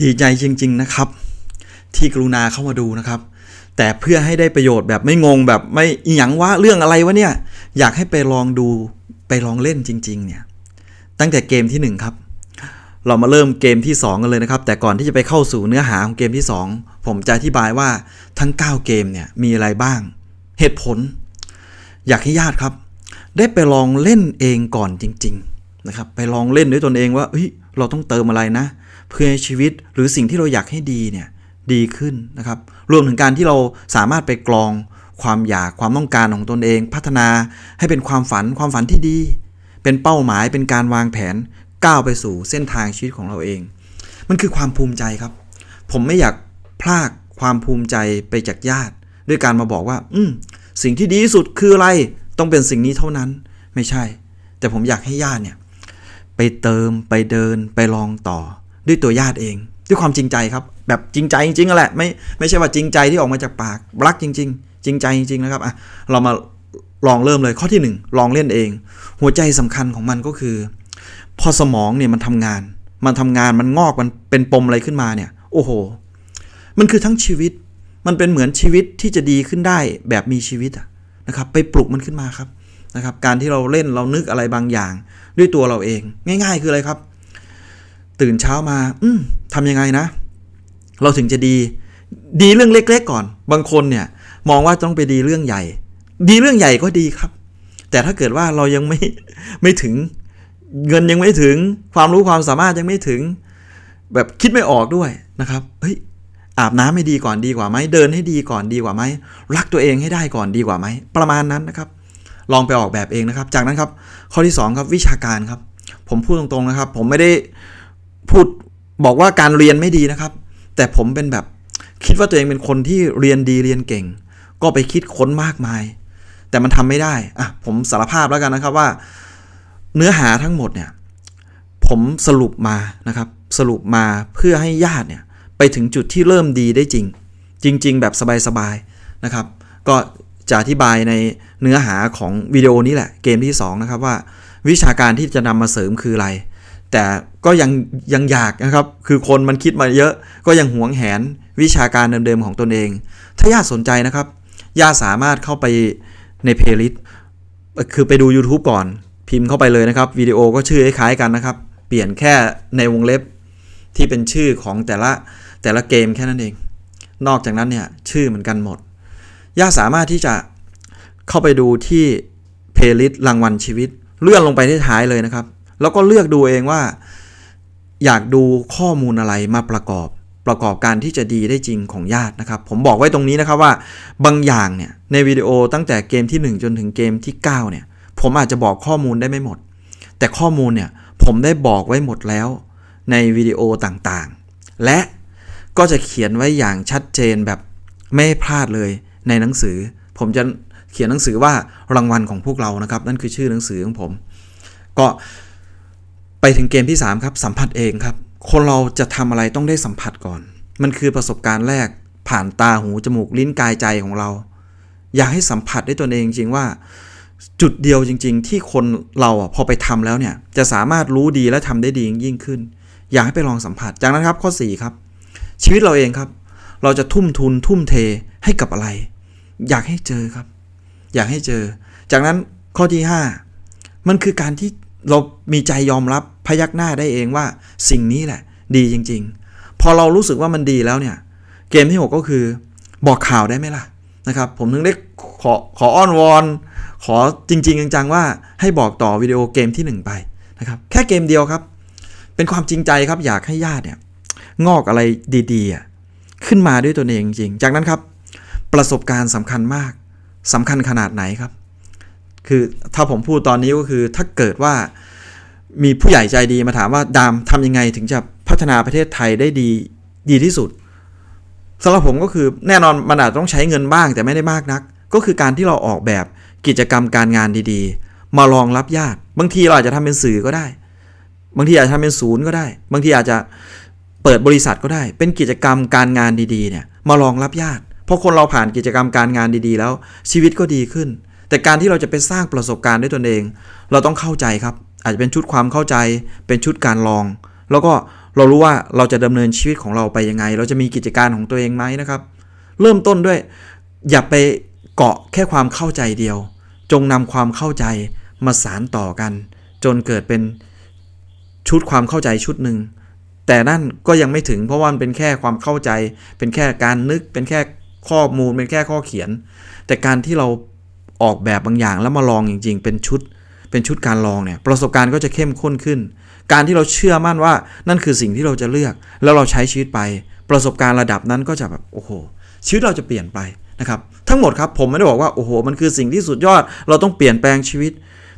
ดีใจจริง ๆนะครับ ที่กรุณาเข้ามาดูนะครับ แต่เพื่อให้ได้ประโยชน์แบบไม่งงแบบไม่อหยังว่าเรื่องอะไรวะเนี่ย อยากให้ไปลองดูไปลองเล่นจริง ๆ เนี่ย ตั้งแต่เกมที่หนึ่งครับ เรามาเริ่มเกมที่ 2 กันเลยนะครับ แต่ก่อนที่จะไปเข้าสู่เนื้อหาของเกมที่ 2 ผมจะอธิบายว่าทั้ง 9 เกมเนี่ยมีอะไรบ้าง เหตุผล อยากให้ญาติครับ ได้ไปลองเล่นเองก่อนจริง ๆ นะครับ ไปลองเล่นด้วยตนเองว่าเฮ้ยเราต้องเติมอะไรนะเเพื่อให้ชีวิตหรือสิ่งที่เราอยากให้ดีเนี่ยดีขึ้นนะครับ รวมถึงการที่เราสามารถไปกรองความอยากความต้องการของตนเอง พัฒนาให้เป็นความฝันความฝันที่ดี เป็นเป้าหมายเป็นการวางแผนก้าวไปสู่เส้นทางชีวิตของเราเอง มันคือความภูมิใจครับ ผมไม่อยากพลากความภูมิใจไปจากญาติ ด้วยการมาบอกว่า อืมสิ่งที่ดีที่สุดคืออะไร ต้องเป็นสิ่งนี้เท่านั้น ไม่ใช่ แต่ผมอยากให้ญาติเนี่ย ไปเติมไปเดินไปลองต่อ ด้วยตัวญาติเอง ด้วยความจริงใจครับ แบบจริงใจจริงๆอะแหละไม่ไม่ใช่ว่าจริงใจที่ออกมาจากปากรักจริง ๆ จริงใจจริงๆนะครับอะเรามาลองเริ่มเลยข้อที่หนึ่งลองเล่นเอง หัวใจสำคัญของมันก็คือ พอสมองเนี่ยมันทำงาน มันทำงานมันงอกมันเป็นปมอะไรขึ้นมาเนี่ยโอ้โห มันคือทั้งชีวิต มันเป็นเหมือนชีวิตที่จะดีขึ้นได้แบบมีชีวิตอะนะครับ ไปปลุกมันขึ้นมาครับนะครับ การที่เราเล่นเรานึกอะไรบางอย่าง ด้วยตัวเราเอง ง่าย ๆ คืออะไรครับ ตื่นเช้ามา อืมทำยังไงนะ เราถึงจะดี ดีเรื่องเล็ก ๆ ก่อน บางคนเนี่ย มองว่าต้องไปดีเรื่องใหญ่ ดีเรื่องใหญ่ก็ดีครับ แต่ถ้าเกิดว่าเรายังไม่ไม่ถึง เงินยังไม่ถึง ความรู้ความสามารถยังไม่ถึง แบบคิดไม่ออกด้วยนะครับ เฮ้ยอาบน้ำให้ดีก่อนดีกว่าไหมเดินให้ดีก่อนดีกว่าไหมรักตัวเองให้ได้ก่อนดีกว่าไหมประมาณนั้นนะครับ ลองไปออกแบบเองนะครับ จากนั้นครับข้อที่ 2 ครับวิชาการครับ ผมพูดตรงๆนะครับ ผมไม่ได้ พูดบอกว่าการเรียนไม่ดีนะครับ แต่ผมเป็นแบบคิดว่าตัวเองเป็นคนที่เรียนดีเรียนเก่ง ก็ไปคิดค้นมากมาย แต่มันทำไม่ได้อะผมสารภาพแล้วกันนะครับว่า เนื้อหาทั้งหมดเนี่ยผมสรุปมานะครับ สรุปมาเพื่อให้ญาติเนี่ยไปถึงจุดที่เริ่มดีได้จริง จริง ๆ แบบสบายๆนะครับ ก็จะอธิบายในเนื้อหาของวิดีโอนี้แหละเกมที่ 2 นะครับว่า วิชาการที่จะนำมาเสริมคืออะไร แต่ก็ยังยังอยากนะครับ คือคนมันคิดมาเยอะ ก็ยังหวงแหนวิชาการเดิมๆของตนเอง ถ้าญาติสนใจนะครับ ญาติสามารถเข้าไปในเพลย์ลิสต์คือไปดู YouTube ก่อน พิมพ์เข้าไปเลยนะครับ วิดีโอก็ชื่อคล้ายกันนะครับ เปลี่ยนแค่ในวงเล็บที่เป็นชื่อของแต่ละแต่ละเกมแค่นั้นเอง นอกจากนั้นเนี่ยชื่อเหมือนกันหมด ย่าสามารถที่จะเข้าไปดูที่เพลย์ลิสต์รางวัลชีวิต เลื่อนลงไปที่ท้ายเลยนะครับ แล้วก็เลือกดูเองว่า อยากดูข้อมูลอะไรมาประกอบประกอบการที่จะดีได้จริงของญาตินะครับ ผมบอกไว้ตรงนี้นะครับว่าบางอย่างเนี่ยในวิดีโอตั้งแต่เกมที่ 1 จนถึงเกมที่ 9 เนี่ย ผมอาจจะบอกข้อมูลได้ไม่หมด แต่ข้อมูลเนี่ยผมได้บอกไว้หมดแล้วในวิดีโอต่างๆ และก็จะเขียนไว้อย่างชัดเจนแบบไม่พลาดเลยในหนังสือ ผมจะเขียนหนังสือว่ารางวัลของพวกเรานะครับ นั่นคือชื่อหนังสือของผม ก็ ไปถึงเกมที่ 3 ครับ สัมผัสเองครับ คนเราจะทำอะไรต้องได้สัมผัสก่อน มันคือประสบการณ์แรก ผ่านตาหูจมูกลิ้นกายใจของเรา อยากให้สัมผัสได้ตัวเองจริงว่า จุดเดียวจริง ๆ ที่คนเราอะพอไปทำแล้วเนี่ย จะสามารถรู้ดีและทำได้ดียิ่งขึ้น อยากให้ไปลองสัมผัสจากนั้นครับข้อ4ครับ ชีวิตเราเองครับ เราจะทุ่มทุนทุ่มเทให้กับอะไร อยากให้เจอครับ อยากให้เจอ จากนั้นข้อที่ 5 มันคือการที่ เรามีใจยอมรับพยักหน้าได้เองว่าสิ่งนี้แหละ ดีจริง ๆ พอเรารู้สึกว่ามันดีแล้วเนี่ย เกมที่ 6 ก็คือบอกข่าวได้ไหมล่ะนะครับ ผมถึงได้ขอขออ้อนวอน ขอจริง ๆ จังๆ ว่าให้บอกต่อวิดีโอเกมที่ 1 ไปนะครับแค่เกมเดียวครับ เป็นความจริงใจครับอยากให้ญาติเนี่ยงอกอะไรดีๆขึ้นมาด้วยตัวเองจริง จากนั้นครับ ประสบการณ์สำคัญมากสำคัญขนาดไหนครับ คือถ้าผมพูดตอนนี้ก็คือถ้าเกิดว่ามีผู้ใหญ่ใจดีมาถามว่าดามทำยังไงถึงจะพัฒนาประเทศไทยได้ดีดีที่สุดสำหรับผมก็คือแน่นอนมันอาจต้องใช้เงินบ้างแต่ไม่ได้มากนัก ก็คือการที่เราออกแบบกิจกรรมการงานดีๆ มารองรับญาติ บางทีเราอาจจะทำเป็นสื่อก็ได้ บางทีอาจจะทำเป็นศูนย์ก็ได้ บางทีอาจจะเปิดบริษัทก็ได้ เป็นกิจกรรมการงานดีๆเนี่ยมารองรับญาติเพราะคนเราผ่านกิจกรรมการงานดีๆ แล้วชีวิตก็ดีขึ้น แต่การที่เราจะไปสร้างประสบการณ์ด้วยตนเอง เราต้องเข้าใจครับ อาจจะเป็นชุดความเข้าใจ เป็นชุดการลอง แล้วก็เรารู้ว่าเราจะดำเนินชีวิตของเราไปยังไง เราจะมีกิจการของตัวเองไหมนะครับ เริ่มต้นด้วย อย่าไปเกาะแค่ความเข้าใจเดียว จงนำความเข้าใจมาสานต่อกัน จนเกิดเป็นชุดความเข้าใจชุดหนึ่งแต่นั่นก็ยังไม่ถึงเพราะว่ามันเป็นแค่ความเข้าใจ เป็นแค่การนึกเป็นแค่ข้อมูลเป็นแค่ข้อเขียน แต่การที่เรา ออกแบบบางอย่างแล้วมาลองจริง ๆ เป็นชุดเป็นชุดการลองเนี่ยประสบการณ์ก็จะเข้มข้นขึ้น การที่เราเชื่อมั่นว่านั่นคือสิ่งที่เราจะเลือก แล้วเราใช้ชีวิตไป ประสบการณ์ระดับนั้นก็จะแบบโอ้โหชีวิตเราจะเปลี่ยนไปนะครับทั้งหมดครับผมไม่ได้บอกว่าโอ้โหมันคือสิ่งที่สุดยอด เราต้องเปลี่ยนแปลงชีวิต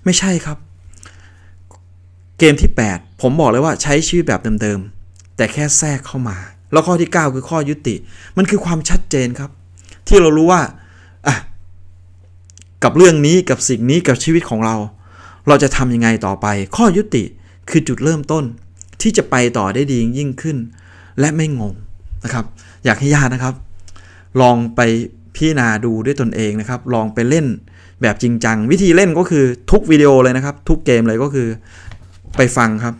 ไม่ใช่ครับ เกมที่ 8 ผมบอกเลยว่าใช้ชีวิตแบบเดิมๆแต่แค่แทรกเข้ามา แล้วข้อที่ 9 คือข้อยุติ มันคือความชัดเจนครับ ที่เรารู้ว่า กับเรื่องนี้กับสิ่งนี้กับชีวิตของเรา เราจะทำยังไงต่อไป ข้อยุติคือจุดเริ่มต้น ที่จะไปต่อได้ดียิ่งขึ้น และไม่งงนะครับ อยากให้ญาตินะครับ ลองไปพิจารณาดูด้วยตนเองนะครับ ลองไปเล่นแบบจริงจัง วิธีเล่นก็คือทุกวิดีโอเลยนะครับ ทุกเกมเลยก็คือไปฟังครับ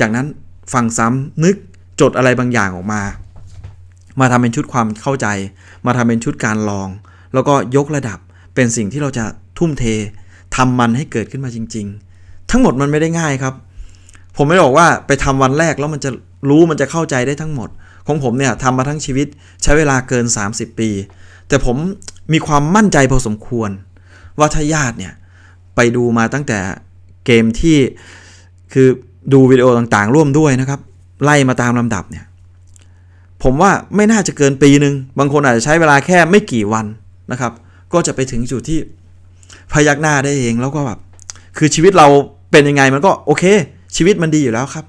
จากนั้นฟังซ้ำนึกจดอะไรบางอย่างออกมา มาทำเป็นชุดความเข้าใจ มาทำเป็นชุดการลอง แล้วก็ยกระดับ เป็นสิ่งที่เราจะทุ่มเททำมันให้เกิดขึ้นมาจริง ๆ ทั้งหมดมันไม่ได้ง่ายครับ ผมไม่ได้บอกว่าไปทำวันแรกแล้วมันจะรู้มันจะเข้าใจได้ทั้งหมด ของผมเนี่ยทำมาทั้งชีวิตใช้เวลาเกิน 30 ปี แต่ผมมีความมั่นใจพอสมควร ว่าถ้าญาติเนี่ยไปดูมาตั้งแต่เกมที่คือดูวิดีโอต่างๆ ร่วมด้วยนะครับ ไล่มาตามลำดับเนี่ยผมว่าไม่น่าจะเกินปีหนึ่งบางคนอาจจะใช้เวลาแค่ไม่กี่วันนะครับ ก็จะไปถึงจุดที่พยักหน้าได้เองแล้วก็แบบคือชีวิตเราเป็นยังไงมันก็โอเค ชีวิตมันดีอยู่แล้วครับ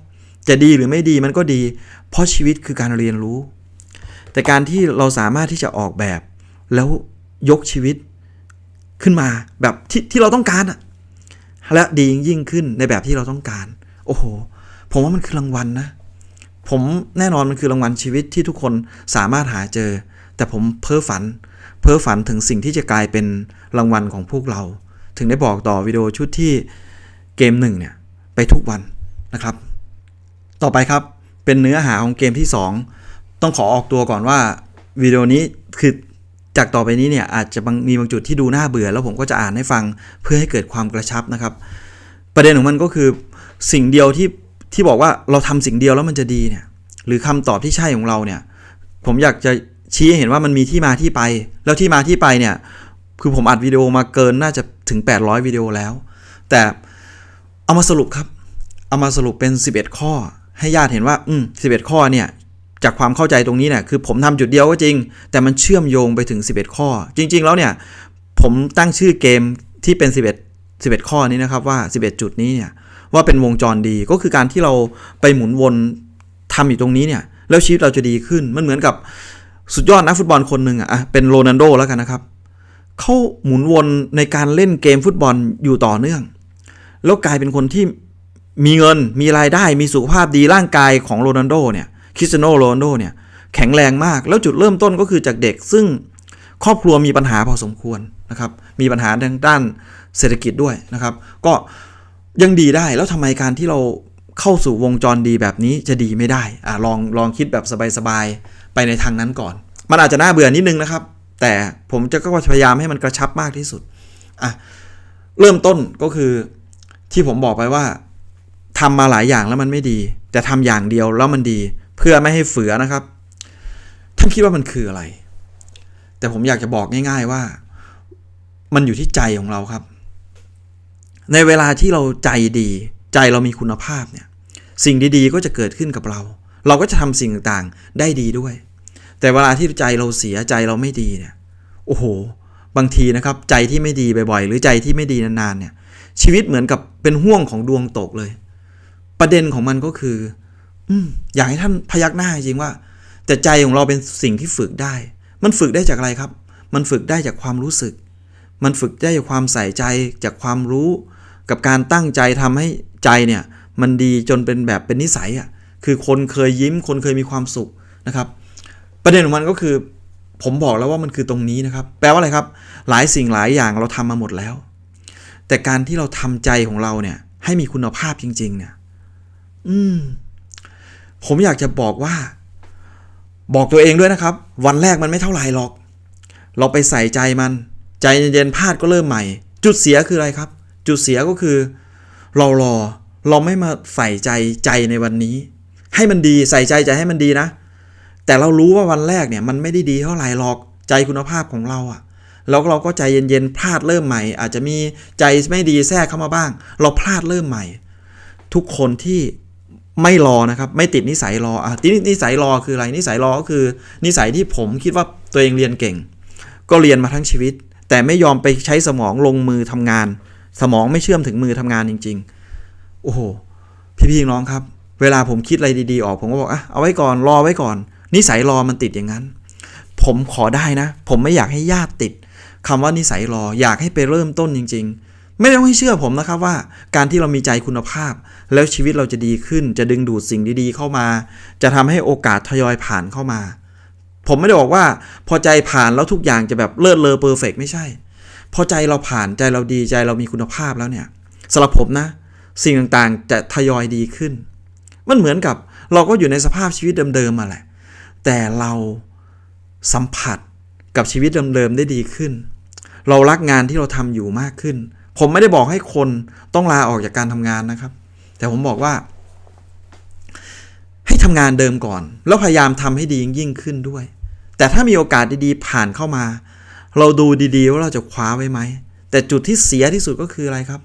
จะดีหรือไม่ดีมันก็ดี เพราะชีวิตคือการเรียนรู้ แต่การที่เราสามารถที่จะออกแบบ แล้วยกชีวิตขึ้นมาแบบที่ที่เราต้องการอะและดียิ่งขึ้นในแบบที่เราต้องการ โอ้โห ผมว่ามันคือรางวัลนะ ผมแน่นอนมันคือรางวัลชีวิตที่ทุกคนสามารถหาเจอ แต่ผมเพ้อฝัน เพ้อฝันถึงสิ่งที่จะกลายเป็นรางวัลของพวกเรา ถึงได้บอกต่อวิดีโอชุดที่เกมหนึ่งเนี่ยไปทุกวันนะครับ ต่อไปครับเป็นเนื้อหาของเกมที่ 2 ต้องขอออกตัวก่อนว่าวิดีโอนี้คือจากต่อไปนี้เนี่ยอาจจะบางมีบางจุดที่ดูน่าเบื่อ แล้วผมก็จะอ่านให้ฟังเพื่อให้เกิดความกระชับนะครับ ประเด็นของมันก็คือสิ่งเดียวที่ที่บอกว่าเราทำสิ่งเดียวแล้วมันจะดีเนี่ยหรือคำตอบที่ใช่ของเราเนี่ยผมอยากจะ ชี้เห็นว่ามันมีที่มาที่ไป แล้วที่มาที่ไปเนี่ย คือผมอัดวิดีโอมาเกินน่าจะถึง 800 วิดีโอแล้ว แต่เอามาสรุปครับ เอามาสรุปเป็น 11 ข้อ ให้ญาติเห็นว่า อืม11 ข้อเนี่ย จากความเข้าใจตรงนี้เนี่ย คือผมทำจุดเดียวก็จริง แต่มันเชื่อมโยงไปถึง 11 ข้อ จริง ๆ แล้วเนี่ย ผมตั้งชื่อเกมที่เป็น 11 11 ข้อนี้นะครับว่า 11 จุดนี้เนี่ยว่าเป็นวงจรดีก็คือการที่เราไปหมุนวนทำอยู่ตรงนี้เนี่ย แล้วชีวิตเราจะดีขึ้น มันเหมือนกับ สุดยอดนักฟุตบอลคนหนึ่งอะเป็นโรนัลโดแล้วกันนะครับเขาหมุนวนในการเล่นเกมฟุตบอลอยู่ต่อเนื่อง แล้วกลายเป็นคนที่มีเงินมีรายได้มีสุขภาพดีร่างกายของโรนัลโดเนี่ยคริสเตียโนโรนัลโดเนี่ยแข็งแรงมาก แล้วจุดเริ่มต้นก็คือจากเด็กซึ่งครอบครัวมีปัญหาพอสมควรนะครับ มีปัญหาทางด้านเศรษฐกิจด้วยนะครับ ก็ยังดีได้แล้วทำไมการที่เราเข้าสู่วงจรดีแบบนี้จะดีไม่ได้อะลองลองคิดแบบสบายๆ ไปในทางนั้นก่อน มันอาจจะน่าเบื่อนิดนึงนะครับ แต่ผมจะก็พยายามให้มันกระชับมากที่สุดอะเริ่มต้นก็คือที่ผมบอกไปว่าทำมาหลายอย่างแล้วมันไม่ดี แต่ทำอย่างเดียวแล้วมันดี เพื่อไม่ให้เฟือนะครับ ท่านคิดว่ามันคืออะไร แต่ผมอยากจะบอกง่าย ๆว่า มันอยู่ที่ใจของเราครับ ในเวลาที่เราใจดี ใจเรามีคุณภาพเนี่ย สิ่งดีๆก็จะเกิดขึ้นกับเรา เราก็จะทำสิ่งต่างๆได้ดีด้วย แต่เวลาที่ใจเราเสียใจเราไม่ดีเนี่ยโอ้โห บางทีนะครับ ใจที่ไม่ดีบ่อยๆ หรือใจที่ไม่ดีนานๆเนี่ย ชีวิตเหมือนกับเป็นห่วงของดวงตกเลย ประเด็นของมันก็คือ อืมอยากให้ท่านพยักหน้าจริงว่า แต่ใจของเราเป็นสิ่งที่ฝึกได้ มันฝึกได้จากอะไรครับ มันฝึกได้จากความรู้สึก มันฝึกได้จากความใส่ใจจากความรู้ กับการตั้งใจทำให้ใจเนี่ย มันดีจนเป็นแบบเป็นนิสัยอะคือคนเคยยิ้มคนเคยมีความสุขนะครับ ประเด็นของมันก็คือ ผมบอกแล้วว่ามันคือตรงนี้นะครับ แปลว่าอะไรครับ หลายสิ่งหลายอย่างเราทำมาหมดแล้ว แต่การที่เราทำใจของเราเนี่ย ให้มีคุณภาพจริง ๆ เนี่ย อืมผผมอยากจะบอกว่า บอกตัวเองด้วยนะครับ วันแรกมันไม่เท่าไหร่หรอก เราไปใส่ใจมัน ใจเย็นๆพลาดก็เริ่มใหม่ จุดเสียคืออะไรครับ จุดเสียก็คือ เรารอเราไม่มาใส่ใจใจในวันนี้ ให้มันดีใส่ใจใจให้มันดีนะ แต่เรารู้ว่าวันแรกเนี่ยมันไม่ได้ดีเท่าไหร่หรอกใจคุณภาพของเราอะแล้วเราก็ใจเย็นๆพลาดเริ่มใหม่ อาจจะมีใจไม่ดีแทรกเข้ามาบ้าง เราพลาดเริ่มใหม่ ทุกคนที่ไม่รอนะครับ ไม่ติดนิสัยรออะทีนี้นิสัยรอคืออะไรนิสัยรอก็คือ นิสัยที่ผมคิดว่าตัวเองเรียนเก่ง ก็เรียนมาทั้งชีวิต แต่ไม่ยอมไปใช้สมองลงมือทำงาน สมองไม่เชื่อมถึงมือทำงานจริง ๆ โอ้โห พี่ๆน้องครับ เวลาผมคิดอะไรดีๆ ออกผมก็บอกอะเอาไว้ก่อนรอไว้ก่อน นิสัยรอมันติดอย่างนั้น ผมขอได้นะ ผมไม่อยากให้ญาติติดคำว่านิสัยรออยากให้ไปเริ่มต้นจริง ๆ ไม่ต้องให้เชื่อผมนะครับว่า การที่เรามีใจคุณภาพ แล้วชีวิตเราจะดีขึ้น จะดึงดูดสิ่งดีๆ เข้ามา จะทำให้โอกาสทยอยผ่านเข้ามา ผมไม่ได้บอกว่า พอใจผ่านแล้วทุกอย่างจะแบบเลิศเลอเพอร์เฟกไม่ใช่ พอใจเราผ่านใจเราดีใจเรามีคุณภาพแล้วเนี่ยสำหรับผมนะ สิ่งต่างๆจะทยอยดีขึ้น มันเหมือนกับเราก็อยู่ในสภาพชีวิตเดิมๆมาแหละ แต่เราสัมผัสกับชีวิตเดิมๆได้ดีขึ้น เรารักงานที่เราทำอยู่มากขึ้น ผมไม่ได้บอกให้คนต้องลาออกจากการทำงานนะครับ แต่ผมบอกว่า ให้ทำงานเดิมก่อน แล้วพยายามทำให้ดียิ่งขึ้นด้วย แต่ถ้ามีโอกาสดีๆ ผ่านเข้ามา เราดูดีๆว่าเราจะคว้าไว้ไหม แต่จุดที่เสียที่สุดก็คืออะไรครับ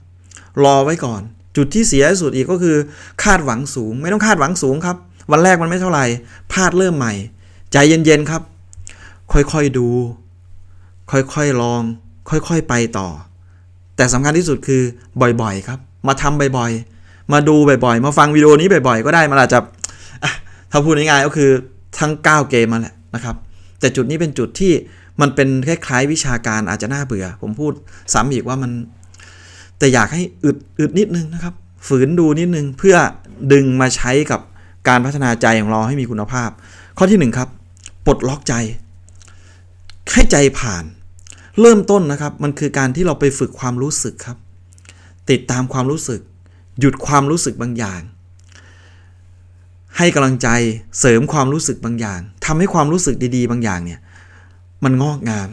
รอไว้ก่อน จุดที่เสียที่สุดอีกก็คือ คาดหวังสูง ไม่ต้องคาดหวังสูงครับ วันแรกมันไม่เท่าไหร่พลาดเริ่มใหม่ ใจเย็นๆครับ ค่อยๆดู ค่อยๆลอง ค่อยๆไปต่อ แต่สำคัญที่สุดคือบ่อยๆครับ มาทำบ่อยๆ มาดูบ่อยๆ มาฟังวิดีโอนี้บ่อยๆ ก็ได้มันอาจจะถ้าพูดง่ายๆก็คือทั้ง 9 เกมมาแหละนะครับ แต่จุดนี้เป็นจุดที่มันเป็นคล้ายๆวิชาการอาจจะน่าเบื่อ ผมพูดซ้ำอีกว่ามัน แต่อยากให้อึดอึดนิดนึงนะครับ ฝืนดูนิดนึงเพื่อดึงมาใช้กับ การพัฒนาใจของเราให้มีคุณภาพ ข้อที่หนึ่งครับปลดล็อกใจ ให้ใจผ่าน เริ่มต้นนะครับ มันคือการที่เราไปฝึกความรู้สึกครับ ติดตามความรู้สึก หยุดความรู้สึกบางอย่าง ให้กำลังใจเสริมความรู้สึกบางอย่างทำให้ความรู้สึกดีๆ บางอย่างเนี่ยมันงอกงาม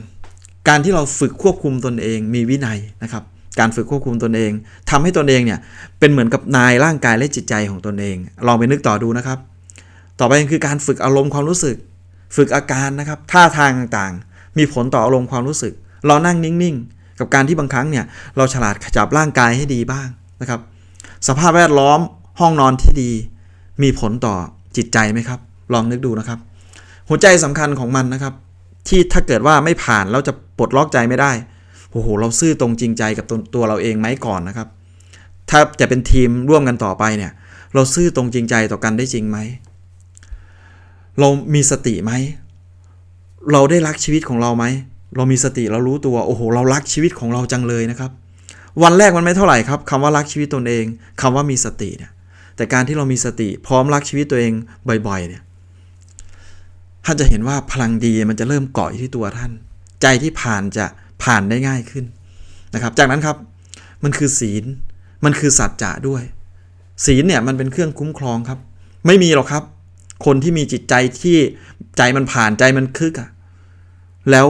การที่เราฝึกควบคุมตนเองมีวินัยนะครับ การฝึกควบคุมตนเองทำให้ตนเองเนี่ยเป็นเหมือนกับนายร่างกายและจิตใจของตนเอง ลองไปนึกต่อดูนะครับ ต่อไปคือการฝึกอารมณ์ความรู้สึก ฝึกอาการนะครับท่าทางต่างๆ มีผลต่ออารมณ์ความรู้สึก เรานั่งนิ่งๆ กับการที่บางครั้งเนี่ยเราฉลาดขจับร่างกายให้ดีบ้างนะครับ สภาพแวดล้อมห้องนอนที่ดี มีผลต่อจิตใจไหมครับ ลองนึกดูนะครับ หัวใจสำคัญของมันนะครับ ที่ถ้าเกิดว่าไม่ผ่านแล้วจะปลดล็อกใจไม่ได้ โอ้โหเราซื่อตรงจริงใจกับตัวตัวเราเองไหมก่อนนะครับ ถ้าจะเป็นทีมร่วมกันต่อไปเนี่ย เราซื่อตรงจริงใจต่อกันได้จริงไหมเรามีสติไหมเราได้รักชีวิตของเราไหมเรามีสติเรารู้ตัวโอ้โห เรารักชีวิตของเราจังเลยนะครับวันแรกมันไม่เท่าไหร่ครับคำว่ารักชีวิตตนเองคำว่ามีสติเนี่ยแต่การที่เรามีสติพร้อมรักชีวิตตัวเองบ่อยๆเนี่ยท่านจะเห็นว่าพลังดีมันจะเริ่มเกาะอยู่ที่ตัวท่าน ใจที่ผ่านจะ ผ่านได้ง่ายขึ้นนะครับ จากนั้นครับมันคือศีลมันคือสัจจะด้วย ศีลเนี่ยมันเป็นเครื่องคุ้มครองครับ ไม่มีหรอกครับ คนที่มีจิตใจที่ใจมันผ่านใจมันคึกอะแล้ว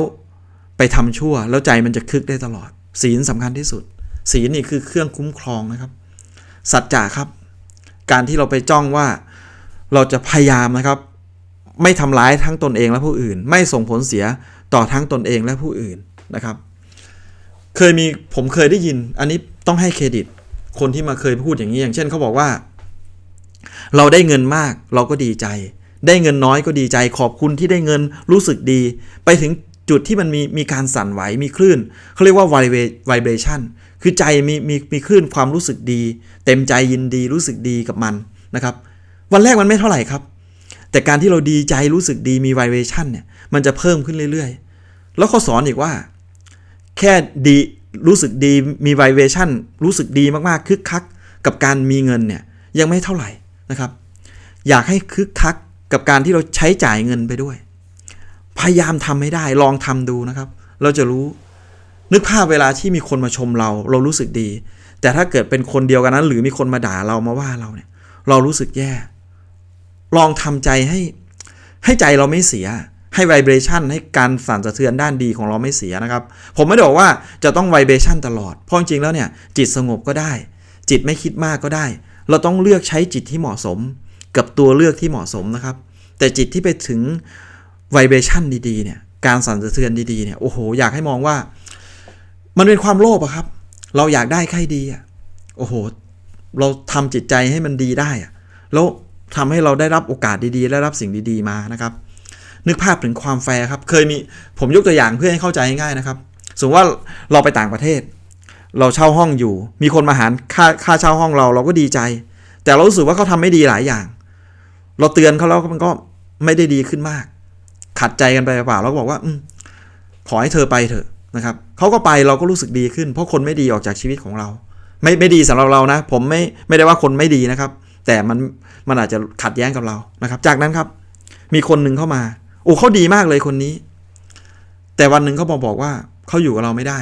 ไปทำชั่วแล้วใจมันจะคึกได้ตลอด ศีลสำคัญที่สุด ศีลนี่คือเครื่องคุ้มครองนะครับ สัจจะครับ การที่เราไปจ้องว่าเราจะพยายามนะครับ ไม่ทำร้ายทั้งตนเองและผู้อื่น ไม่ส่งผลเสียต่อทั้งตนเองและผู้อื่น นะครับ เคยมีผมเคยได้ยิน อันนี้ต้องให้เครดิต คนที่มาเคยพูดอย่างนี้อย่างเช่นเขาบอกว่า เราได้เงินมากเราก็ดีใจ ได้เงินน้อยก็ดีใจ ขอบคุณที่ได้เงินรู้สึกดี ไปถึงจุดที่มันมีมีการสั่นไหวมีคลื่นเขาเรียกว่า vibration คือใจมีมีมีคลื่นความรู้สึกดี เต็มใจยินดีรู้สึกดีกับมันนะครับ วันแรกมันไม่เท่าไหร่ครับ แต่การที่เราดีใจรู้สึกดีมี vibration เนี่ยมันจะเพิ่มขึ้นเรื่อย ๆ แล้วเขาสอนอีกว่า แค่ดีรู้สึกดีมี vibration รู้สึกดีมากๆคึกคักกับการมีเงินเนี่ยยังไม่เท่าไหร่นะครับ อยากให้คึกคักกับการที่เราใช้จ่ายเงินไปด้วย พยายามทำให้ได้ลองทำดูนะครับ เราจะรู้นึกภาพเวลาที่มีคนมาชมเรา เรารู้สึกดี แต่ถ้าเกิดเป็นคนเดียวกันนั้น หรือมีคนมาด่าเรามาว่าเราเนี่ย เรารู้สึกแย่ ลองทำใจให้ให้ใจเราไม่เสีย ให้ไวเบรชันให้การสั่นสะเทือนด้านดีของเราไม่เสียนะครับ ผมไม่ได้บอกว่าจะต้องไวเบรชันตลอด เพราะจริงๆแล้วเนี่ยจิตสงบก็ได้ จิตไม่คิดมากก็ได้ เราต้องเลือกใช้จิตที่เหมาะสม กับตัวเลือกที่เหมาะสมนะครับ แต่จิตที่ไปถึงไวเบรชันดีๆเนี่ยการสั่นสะเทือนดีๆเนี่ยโอ้โหอยากให้มองว่า มันเป็นความโลภอะครับ เราอยากได้ใครดีอะโอ้โห เราทำจิตใจให้มันดีได้อะแล้วทำให้เราได้รับโอกาสดีๆ และรับสิ่งดีๆมานะครับ นึกภาพถึงความแฟร์ครับ เคยมีผมยกตัวอย่างเพื่อให้เข้าใจง่ายนะครับ สมมติว่าเราไปต่างประเทศ เราเช่าห้องอยู่ มีคนมาหารค่าค่าเช่าห้องเราเราก็ดีใจ แต่เรารู้สึกว่าเขาทำไม่ดีหลายอย่าง เราเตือนเขาแล้วมันก็ไม่ได้ดีขึ้นมาก ขัดใจกันไปเปล่าเราก็บอกว่าอขอให้เธอไปเถอะนะครับเขาก็ไปเราก็รู้สึกดีขึ้น เพราะคนไม่ดีออกจากชีวิตของเรา ไม่ไม่ดีสำหรับเรานะ ผมไม่ไม่ได้ว่าคนไม่ดีนะครับ แต่มันมันอาจจะขัดแย้งกับเรานะครับ จากนั้นครับ มีคนหนึ่งเข้ามา โอ้เขาดีมากเลยคนนี้ แต่วันหนึ่งเขาบอกบอกว่าเขาอยู่กับเราไม่ได้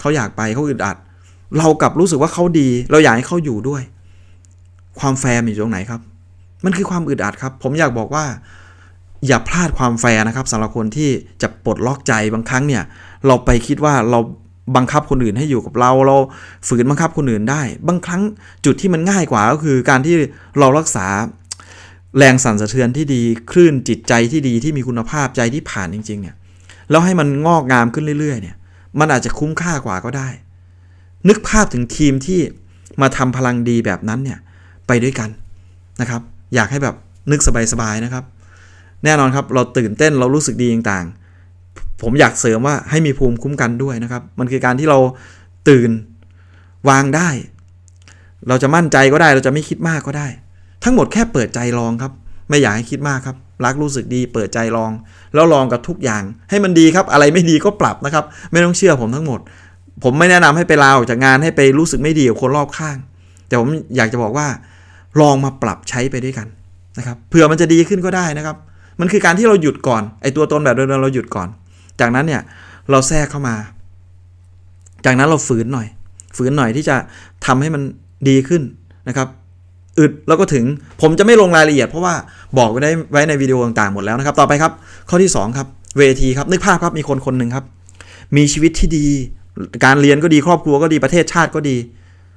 เขาอยากไปเขาอึดอัด เรากลับรู้สึกว่าเขาดี เราอยากให้เขาอยู่ด้วย ความแฟร์มันอยู่ตรงไหนครับ มันคือความอึดอัดครับ ผมอยากบอกว่า อย่าพลาดความแฟร์นะครับสำหรับคนที่จะปลดล็อกใจบางครั้งเนี่ย เราไปคิดว่าเราบังคับคนอื่นให้อยู่กับเรา เราฝืนบังคับคนอื่นได้ บางครั้งจุดที่มันง่ายกว่าก็คือการที่เรารักษา แรงสั่นสะเทือนที่ดีคลื่นจิตใจที่ดีที่มีคุณภาพใจที่ผ่านจริง ๆ เนี่ยแล้วให้มันงอกงามขึ้นเรื่อย ๆ เนี่ย มันอาจจะคุ้มค่ากว่าก็ได้ นึกภาพถึงทีมที่มาทำพลังดีแบบนั้นเนี่ยไปด้วยกันนะครับ อยากให้แบบนึกสบายๆนะครับ แน่นอนครับเราตื่นเต้นเรารู้สึกดีต่างๆ ผมอยากเสริมว่าให้มีภูมิคุ้มกันด้วยนะครับ มันคือการที่เราตื่นวางได้ เราจะมั่นใจก็ได้ เราจะไม่คิดมากก็ได้ ทั้งหมดแค่เปิดใจลองครับ ไม่อยากให้คิดมากครับ รักรู้สึกดีเปิดใจลอง แล้วลองกับทุกอย่าง ให้มันดีครับ อะไรไม่ดีก็ปรับนะครับ ไม่ต้องเชื่อผมทั้งหมด ผมไม่แนะนำให้ไปลาออกจากงานให้ไปรู้สึกไม่ดีกับคนรอบข้าง แต่ผมอยากจะบอกว่า ลองมาปรับใช้ไปด้วยกันนะครับเผื่อมันจะดีขึ้นก็ได้นะครับ มันคือการที่เราหยุดก่อนไอตัวตนแบบเดิมๆเราหยุดก่อน จากนั้นเนี่ยเราแทรกเข้ามา จากนั้นเราฝืนหน่อย ฝืนหน่อยที่จะทำให้มันดีขึ้นนะครับ อึดแล้วก็ถึงผมจะไม่ลงรายละเอียดเพราะว่าบอกไว้ได้ไว้ในวิดีโอต่างๆหมดแล้วนะครับ ต่อไปครับ ข้อที่ 2 ครับ เวทีครับนึกภาพครับมีคนคนหนึ่งครับ มีชีวิตที่ดี การเรียนก็ดีครอบครัวก็ดีประเทศชาติก็ดี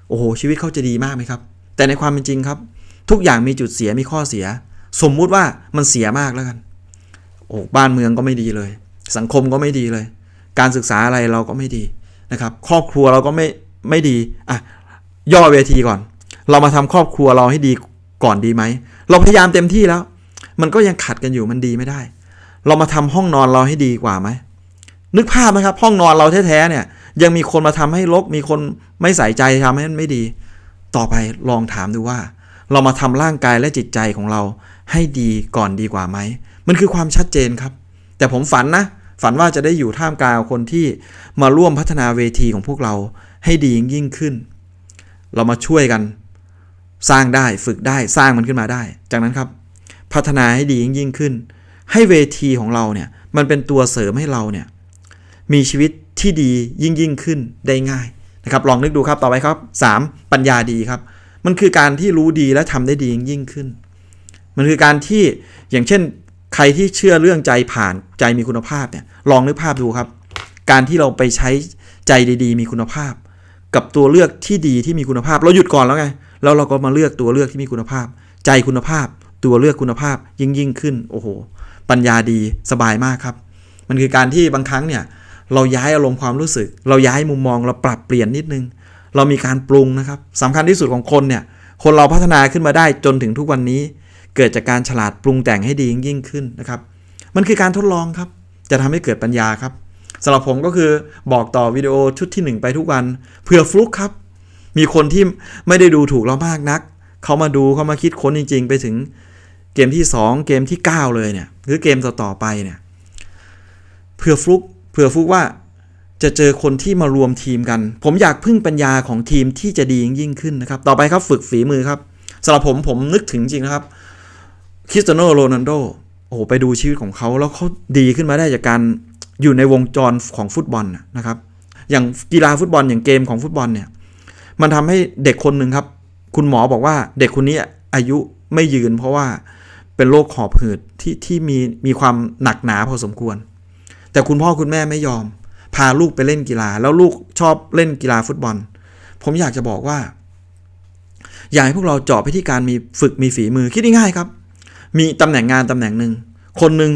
โอ้โห ชีวิตเขาจะดีมากไหมครับ แต่ในความเป็นจริงครับ ทุกอย่างมีจุดเสียมีข้อเสีย สมมุติว่ามันเสียมากแล้วกัน โอ้บ้านเมืองก็ไม่ดีเลย สังคมก็ไม่ดีเลย การศึกษาอะไรเราก็ไม่ดีนะครับ ครอบครัวเราก็ไม่ไม่ดีอะย่อเวทีก่อน เรามาทำครอบครัวเราให้ดีก่อนดีไหม เราพยายามเต็มที่แล้ว มันก็ยังขัดกันอยู่มันดีไม่ได้ เรามาทำห้องนอนเราให้ดีกว่าไหม นึกภาพนะครับ ห้องนอนเราแท้ๆเนี่ย ยังมีคนมาทำให้รก มีคนไม่ใส่ใจทำให้มันไม่ดี ต่อไปลองถามดูว่า เรามาทำร่างกายและจิตใจของเราให้ดีก่อนดีกว่าไหม มันคือความชัดเจนครับ แต่ผมฝันนะ ฝันว่าจะได้อยู่ท่ามกลางคนที่มาร่วมพัฒนาเวทีของพวกเราให้ดียิ่งขึ้น เรามาช่วยกัน สร้างได้ฝึกได้สร้างมันขึ้นมาได้ จากนั้นครับ พัฒนาให้ดียิ่งขึ้น ให้เวทีของเราเนี่ยมันเป็นตัวเสริมให้เราเนี่ยมีชีวิตที่ดียิ่งยิ่งขึ้นได้ง่ายนะครับลองนึกดูครับต่อไปครับ 3. ปัญญาดีครับ มันคือการที่รู้ดีและทำได้ดียิ่งขึ้น มันคือการที่อย่างเช่น ใครที่เชื่อเรื่องใจผ่านใจมีคุณภาพเนี่ยลองนึกภาพดูครับ การที่เราไปใช้ใจดี ๆ มีคุณภาพ กับตัวเลือกที่ดีที่มีคุณภาพ เราหยุดก่อนแล้วไง แล้วเราก็มาเลือกตัวเลือกที่มีคุณภาพ ใจคุณภาพ ตัวเลือกคุณภาพยิ่งยิ่งขึ้น โอ้โห ปัญญาดีสบายมากครับ มันคือการที่บางครั้งเนี่ยเราย้ายอารมณ์ความรู้สึก เราย้ายมุมมองเราปรับเปลี่ยนนิดนึง เรามีการปรุงนะครับสำคัญที่สุดของคนเนี่ยคนเราพัฒนาขึ้นมาได้จนถึงทุกวันนี้ เกิดจากการฉลาดปรุงแต่งให้ดียิ่งขึ้นนะครับ มันคือการทดลองครับ จะทำให้เกิดปัญญาครับสำหรับผมก็คือบอกต่อวิดีโอชุดที่ 1 ไปทุกวันเพื่อฟลุกครับ มีคนที่ไม่ได้ดูถูกเรามากนัก เขามาดูเขามาคิดค้นจริง ๆ ไปถึงเกมที่ 2 เกมที่ 9 เลยเนี่ยหรือเกมต่อๆไปเนี่ยเพื่อฟลุกเพื่อฟลุกว่าจะเจอคนที่มารวมทีมกัน ผมอยากพึ่งปัญญาของทีมที่จะดียิ่งขึ้นนะครับ ต่อไปครับฝึกฝีมือครับสำหรับผมผมนึกถึงจริงนะครับคริสเตียโนโรนัลโดโอ้โหไปดูชีวิตของเขาแล้วเขาดีขึ้นมาได้จากการอยู่ในวงจรของฟุตบอลนะครับ อย่างกีฬาฟุตบอลอย่างเกมของฟุตบอลเนี่ย มันทำให้เด็กคนหนึ่งครับ คุณหมอบอกว่าเด็กคนนี้อายุไม่ยืน เพราะว่าเป็นโรคหอบหืดที่ที่มีมีความหนักหนาพอสมควร แต่คุณพ่อคุณแม่ไม่ยอม พาลูกไปเล่นกีฬา แล้วลูกชอบเล่นกีฬาฟุตบอล ผมอยากจะบอกว่า อยากให้พวกเราเจาะไปที่การมีฝึกมีฝีมือคิดง่ายๆครับ มีตำแหน่งงานตำแหน่งหนึ่งคนหนึ่ง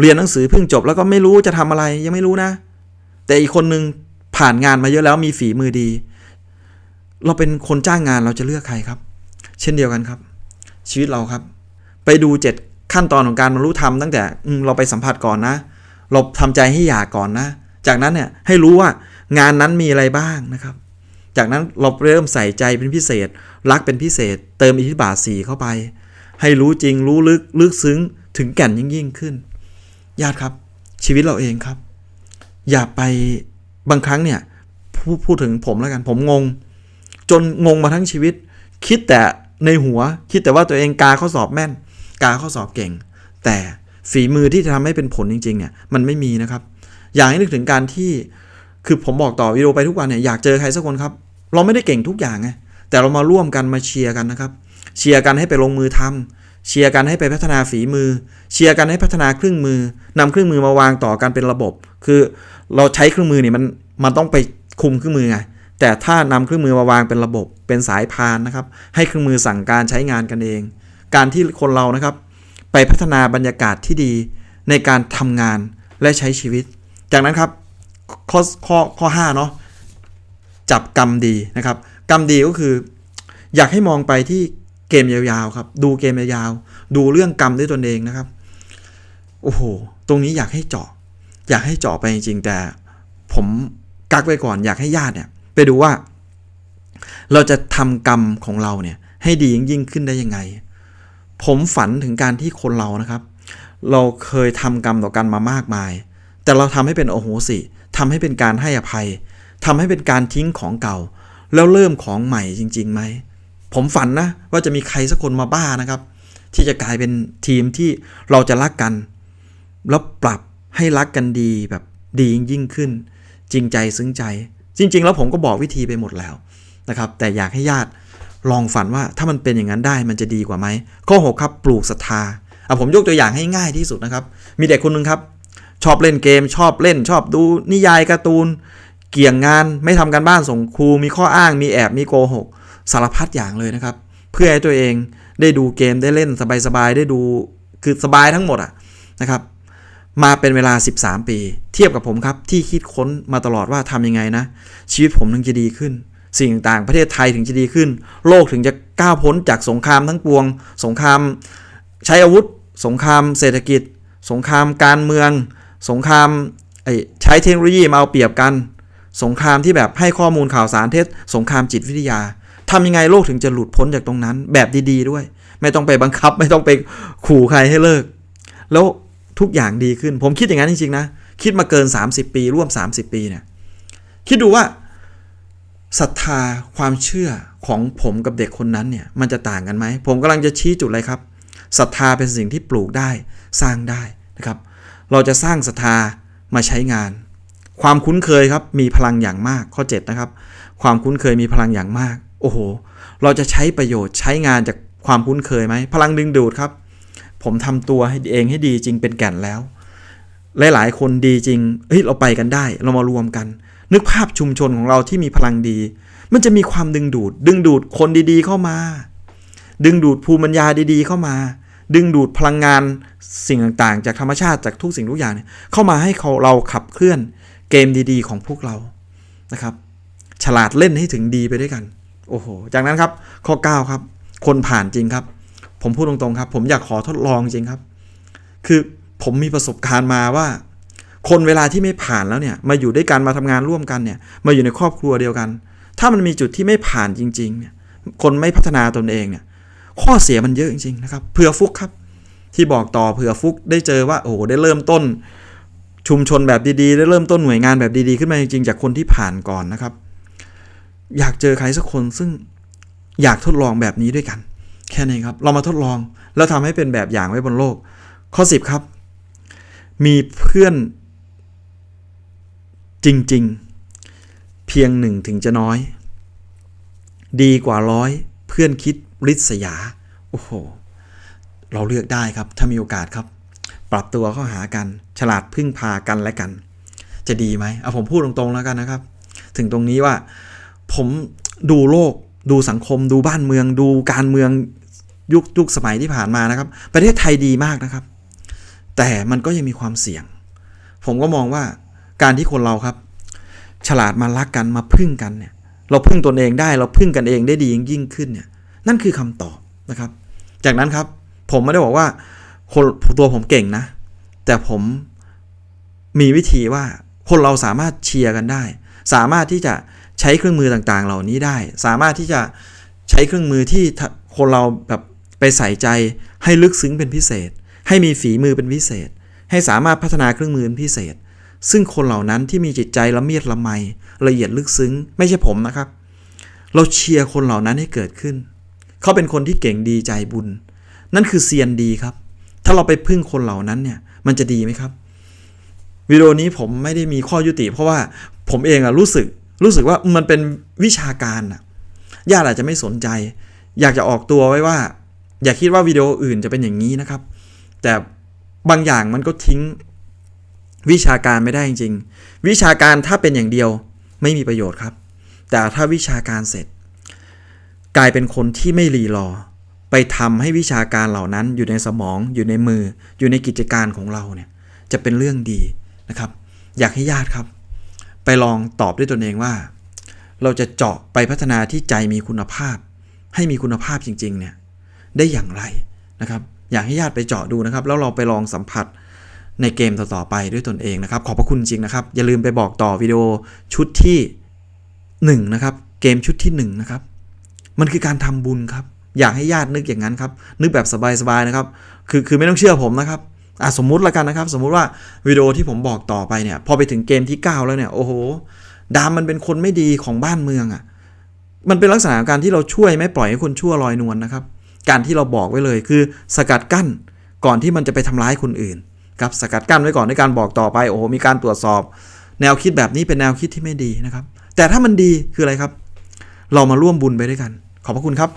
เรียนหนังสือเพิ่งจบแล้วก็ไม่รู้จะทำอะไรยังไม่รู้นะ แต่อีกคนหนึ่งผ่านงานมาเยอะแล้วมีฝีมือดี เราเป็นคนจ้างงานเราจะเลือกใครครับ เช่นเดียวกันครับ ชีวิตเราครับ ไปดูเจ็ดขั้นตอนของการบรรลุธรรมตั้งแต่เราไปสัมผัสก่อนนะ เราทำใจให้อยากก่อนนะ จากนั้นเนี่ยให้รู้ว่างานนั้นมีอะไรบ้างนะครับ จากนั้นเราเริ่มใส่ใจเป็นพิเศษ รักเป็นพิเศษ เติมอิทธิบาทสีเข้าไป ให้รู้จริงรู้ลึกลึกซึ้งถึงแก่นยิ่งยิ่งขึ้น ญาติครับ ชีวิตเราเองครับ อย่าไปบางครั้งเนี่ยพูดพูดถึงผมแล้วกันผมงง จนงงมาทั้งชีวิต คิดแต่ในหัวคิดแต่ว่าตัวเองกาข้อสอบแม่น กาข้อสอบเก่ง แต่ฝีมือที่จะทำให้เป็นผลจริงๆเนี่ยมันไม่มีนะครับ อยากให้นึกถึงการที่คือผมบอกต่อวิดีโอไปทุกวันเนี่ยอยากเจอใครสักคนครับ เราไม่ได้เก่งทุกอย่างไงแต่เรามาร่วมกันมาเชียร์กันนะครับ เชียร์กันให้ไปลงมือทำเชียร์กันให้ไปพัฒนาฝีมือ เชียร์กันให้พัฒนาเครื่องมือนำเครื่องมือมาวางต่อกันเป็นระบบ คือเราใช้เครื่องมือเนี่ยมันมันต้องไปคุมเครื่องมือไง แต่ถ้านำเครื่องมือมาวางเป็นระบบเป็นสายพานนะครับ ให้เครื่องมือสั่งการใช้งานกันเอง การที่คนเรานะครับ ไปพัฒนาบรรยากาศที่ดีในการทำงานและใช้ชีวิต จากนั้นครับข้อข้อข้อ5เนาะจับกรรมดีนะครับ กรรมดีก็คือ อยากให้มองไปที่เกมยาวๆครับ ดูเกมยาวๆดูเรื่องกรรมด้วยตนเองนะครับ โอ้โห ตรงนี้อยากให้เจาะ อยากให้เจาะไปจริงๆแต่ผมกักไว้ก่อนอยากให้ญาติเนี่ย ไปดูว่า เราจะทำกรรมของเราเนี่ยให้ดียิ่งยิ่งขึ้นได้ยังไง ผมฝันถึงการที่คนเรานะครับ เราเคยทำกรรมต่อกันมามากมาย แต่เราทำให้เป็นโอโหสิทำให้เป็นการให้อภัยทำให้เป็นการทิ้งของเก่า แล้วเริ่มของใหม่จริงๆไหมผมฝันนะว่าจะมีใครสักคนมาบ้านะครับ ที่จะกลายเป็นทีมที่เราจะรักกัน แล้วปรับให้รักกันดีแบบดียิ่งขึ้น จริงใจซึ้งใจ จริง ๆ แล้วผมก็บอกวิธีไปหมดแล้วนะครับ แต่อยากให้ญาติลองฝันว่าถ้ามันเป็นอย่างนั้นได้มันจะดีกว่าไหม ข้อ 6 ครับ ปลูกศรัทธาอะผมยกตัวอย่างให้ง่ายที่สุดนะครับ มีเด็กคนหนึ่งครับ ชอบเล่นเกม ชอบเล่น ชอบดูนิยายการ์ตูน เกี่ยงงานไม่ทำการบ้านส่งครู มีข้ออ้าง มีแอบ มีโกหก สารพัดอย่างเลยนะครับ เพื่อให้ตัวเองได้ดูเกมได้เล่นสบายๆได้ดูคือสบายทั้งหมดอะนะครับ มาเป็นเวลา 13 ปี เทียบกับผมครับที่คิดค้นมาตลอดว่าทำยังไงนะ ชีวิตผมถึงจะดีขึ้น สิ่งต่างๆประเทศไทยถึงจะดีขึ้น โลกถึงจะก้าวพ้นจากสงครามทั้งปวง สงคราม ใช้อาวุธ สงครามเศรษฐกิจ สงครามการเมือง สงครามใช้เทคโนโลยีมาเอาเปรียบกัน สงครามที่แบบให้ข้อมูลข่าวสารเท็จสงครามจิตวิทยาทำยังไงโลกถึงจะหลุดพ้นจากตรงนั้น แบบดี ๆ ด้วย ไม่ต้องไปบังคับ ไม่ต้องไปขู่ใครให้เลิก แล้ว ทุกอย่างดีขึ้น ผมคิดอย่างนั้นจริงๆนะ คิดมาเกิน 30 ปี ร่วม 30 ปีเนี่ยคิดดูว่าศรัทธาความเชื่อของผมกับเด็กคนนั้นเนี่ยมันจะต่างกันไหม ผมกำลังจะชี้จุดเลยครับศรัทธาเป็นสิ่งที่ปลูกได้สร้างได้นะครับ เราจะสร้างศรัทธามาใช้งาน ความคุ้นเคยครับมีพลังอย่างมากข้อ 7 นะครับ ความคุ้นเคยมีพลังอย่างมาก โอ้โห เราจะใช้ประโยชน์ใช้งานจากความคุ้นเคยไหมพลังดึงดูดครับ ผมทำตัวให้เองให้ดีจริงเป็นแก่นแล้ว หลายๆ คนดีจริงเฮ้ยเราไปกันได้ เรามารวมกัน นึกภาพชุมชนของเราที่มีพลังดี มันจะมีความดึงดูด ดึงดูดคนดีๆเข้ามา ดึงดูดภูมิปัญญาดีๆเข้ามา ดึงดูดพลังงานสิ่งต่างๆ จากธรรมชาติจากทุกสิ่งทุกอย่างเนี่ยเข้ามาให้เขาเราขับเคลื่อนเกมดีๆ ของพวกเรานะครับ ฉลาดเล่นให้ถึงดีไปด้วยกัน โอ้โห จากนั้นครับ ข้อ 9 ครับ คนผ่านจริงครับ ผมพูดตรงๆครับ ผมอยากขอทดลองจริงครับ คือผมมีประสบการณ์มาว่า คนเวลาที่ไม่ผ่านแล้วเนี่ย มาอยู่ด้วยกันมาทำงานร่วมกันเนี่ย มาอยู่ในครอบครัวเดียวกัน ถ้ามันมีจุดที่ไม่ผ่านจริงๆเนี่ย คนไม่พัฒนาตนเองเนี่ย ข้อเสียมันเยอะจริงๆนะครับ เผื่อฟุกครับ ที่บอกต่อเผื่อฟุกได้เจอว่า โอ้โหได้เริ่มต้น ชุมชนแบบดีๆ ได้เริ่มต้นหน่วยงานแบบดีๆขึ้นมาจริงๆ จากคนที่ผ่านก่อนนะครับ อยากเจอใครสักคนซึ่งอยากทดลองแบบนี้ด้วยกัน แค่นี้ครับ เรามาทดลอง แล้วทำให้เป็นแบบอย่างไว้บนโลก ข้อ 10 ครับ มีเพื่อนจริง ๆ เพียงหนึ่งถึงจะน้อย ดีกว่าร้อยเพื่อนคิดริษยา โอ้โห เราเลือกได้ครับ ถ้ามีโอกาสครับ ปรับตัวเข้าหากัน ฉลาดพึ่งพากันและกัน จะดีไหมเอาผมพูดตรงๆแล้วกันนะครับ ถึงตรงนี้ว่า ผมดูโลก ดูสังคมดูบ้านเมือง ดูการเมืองยุคยุคสมัยที่ผ่านมานะครับ ประเทศไทยดีมากนะครับ แต่มันก็ยังมีความเสี่ยง ผมก็มองว่าการที่คนเราครับ ฉลาดมารักกันมาพึ่งกันเนี่ย เราพึ่งตนเองได้เราพึ่งกันเองได้ดียิ่งยิ่งขึ้นเนี่ย นั่นคือคำตอบนะครับ จากนั้นครับผมไม่ได้บอกว่าคนตัวผมเก่งนะ แต่ผมมีวิธีว่าคนเราสามารถเชียร์กันได้ สามารถที่จะ ใช้เครื่องมือต่างๆ เหล่านี้ได้ สามารถที่จะใช้เครื่องมือที่คนเราแบบไปใส่ใจให้ลึกซึ้งเป็นพิเศษ ให้มีฝีมือเป็นพิเศษ ให้สามารถพัฒนาเครื่องมือเป็นพิเศษ ซึ่งคนเหล่านั้นที่มีจิตใจละเมียดละไมละเอียดลึกซึ้ง ไม่ใช่ผมนะครับ เราเชียร์คนเหล่านั้นให้เกิดขึ้น เขาเป็นคนที่เก่งดีใจบุญ นั่นคือเซียนดีครับ ถ้าเราไปพึ่งคนเหล่านั้นเนี่ยมันจะดีไหมครับวิดีโอนี้ผมไม่ได้มีข้อยุติ เพราะว่าผมเองอะรู้สึก รู้สึกว่ามันเป็นวิชาการอะญาติอาจจะไม่สนใจ อยากจะออกตัวไว้ว่า อย่าคิดว่าวิดีโออื่นจะเป็นอย่างนี้นะครับ แต่บางอย่างมันก็ทิ้งวิชาการไม่ได้จริงๆวิชาการถ้าเป็นอย่างเดียวไม่มีประโยชน์ครับ แต่ถ้าวิชาการเสร็จ กลายเป็นคนที่ไม่รีรอ ไปทำให้วิชาการเหล่านั้นอยู่ในสมองอยู่ในมือ อยู่ในกิจการของเราเนี่ยจะเป็นเรื่องดีนะครับ อยากให้ญาติครับ ไปลองตอบด้วยตนเองว่า เราจะเจาะไปพัฒนาที่ใจมีคุณภาพ ให้มีคุณภาพจริง ๆ เนี่ย ได้อย่างไรนะครับ อยากให้ญาติไปเจาะดูนะครับ แล้วเราไปลองสัมผัสในเกมต่อ ๆ ไปด้วยตนเองนะครับ ขอบพระคุณจริงนะครับ อย่าลืมไปบอกต่อวิดีโอชุดที่1นะครับ เกมชุดที่1นะครับ มันคือการทำบุญครับ อยากให้ญาตินึกอย่างนั้นครับ นึกแบบสบายๆนะครับ คือคือไม่ต้องเชื่อผมนะครับ อะสมมุติละกันนะครับ สมมุติว่าวิดีโอที่ผมบอกต่อไปเนี่ยพอไปถึงเกมที่ 9 แล้วเนี่ยโอ้โหดามมันเป็นคนไม่ดีของบ้านเมืองอะ่ะมันเป็นลักษณะการที่เราช่วยไม่ปล่อยให้คนชั่วลอยนวลนะครับ การที่เราบอกไว้เลยคือสกัดกั้นก่อนที่มันจะไปทำร้ายคนอื่นครับสกัดกั้นไว้ก่อนในการบอกต่อไปโอ้โหมีการตรวจสอบ แนวคิดแบบนี้เป็นแนวคิดที่ไม่ดีนะครับ แต่ถ้ามันดีคืออะไรครับ เรามาร่วมบุญไปด้วยกัน ขอบพระคุณครับ